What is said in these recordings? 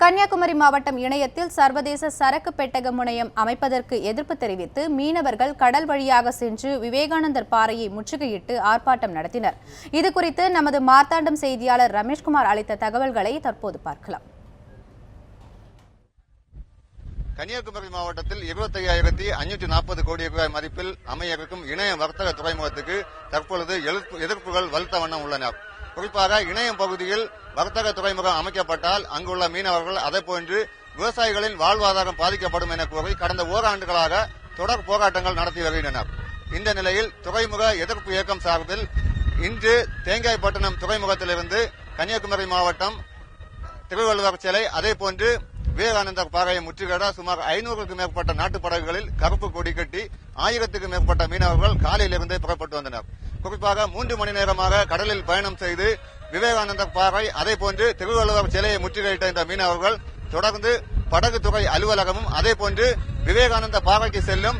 கன்னியாகுமரி மாவட்டம் இணையத்தில் சர்வதேச சரக்கு பெட்டக முனையம் அமைப்பதற்கு எதிர்ப்பு தெரிவித்து மீனவர்கள் கடல் வழியாக சென்று விவேகானந்தர் பாறையை முற்றுகையிட்டு ஆர்ப்பாட்டம் நடத்தினர். இதுகுறித்து நமது மார்த்தாண்டம் செய்தியாளர் ரமேஷ்குமார் அளித்த தகவல்களை தற்போது பார்க்கலாம். கன்னியாகுமரி மாவட்டத்தில் இருபத்தி ஐயாயிரத்தி அஞ்சூற்றி நாற்பது கோடி ரூபாய் மதிப்பில் அமைய இருக்கும் இணைய வர்த்தக துறைமுகத்துக்கு தற்பொழுது எதிர்ப்பு- எதிர்ப்புகள் வலுத்த வண்ணம் உள்ளன. குறிப்பாக இணையம் பகுதியில் வர்த்தக துறைமுகம் அமைக்கப்பட்டால் அங்குள்ள மீனவர்கள் அதேபோன்று விவசாயிகளின் வாழ்வாதாரம் பாதிக்கப்படும் என கூறி கடந்த ஓராண்டுகளாக தொடர் போராட்டங்கள் நடத்தி வருகின்றனர். இந்த நிலையில் துறைமுக எதிர்ப்பு இயக்கம் சார்பில் இன்று தேங்காய்பட்டினம் துறைமுகத்திலிருந்து கன்னியாகுமரி மாவட்டம் திருவள்ளுவர் சிலை அதே போன்று விவேகானந்தர் பாறையை முற்றுகையிட சுமார் ஐநூறுக்கும் மேற்பட்ட நாட்டுப் படகுகளில் கருப்பு கொடி கட்டி ஆயிரத்துக்கும் மேற்பட்ட மீனவர்கள் காலையிலிருந்தே புறப்பட்டு வந்தனர். குறிப்பாக மூன்று மணி நேரமாக கடலில் பயணம் செய்து விவேகானந்தர் பாறை அதே போன்று திருவள்ளுவர் சிலையை முற்றுகையிட்ட இந்த மீனவர்கள் தொடர்ந்து படகு துறை அலுவலகமும் அதே போன்று விவேகானந்த பாறைக்கு செல்லும்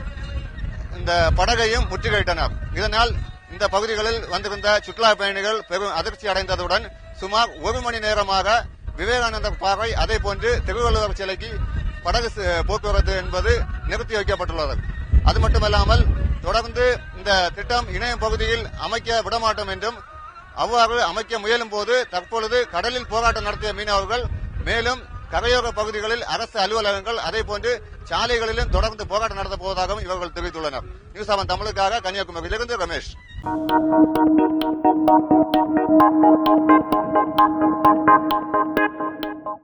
இந்த படகையும் முற்றுகையிட்டனர். இதனால் இந்த பகுதிகளில் வந்திருந்த சுற்றுலா பயணிகள் பெரும் அதிர்ச்சி அடைந்ததுடன் சுமார் ஒரு மணி நேரமாக விவேகானந்தர் பாறை அதே போன்று திருவள்ளுவர் சிலைக்கு படகு போக்குவரத்து என்பது நிறுத்தி வைக்கப்பட்டுள்ளது. அது மட்டுமல்லாமல் தொடர்ந்து இந்த திட்டம் இணையம் பகுதியில் அமைக்க விடமாட்டோம் என்றும் அவ்வாறு அமைக்க முயலும் போது தற்பொழுது கடலில் போராட்டம் நடத்திய மீனவர்கள் மேலும் கரையோர பகுதிகளில் அரசு அலுவலகங்கள் அதே போன்று சாலைகளிலும் தொடர்ந்து போராட்டம் நடத்தப் போவதாகவும் இவர்கள் தெரிவித்துள்ளனர். நியூஸ் செவன் தமிழுக்காக கன்னியாகுமரியிலிருந்து ரமேஷ்.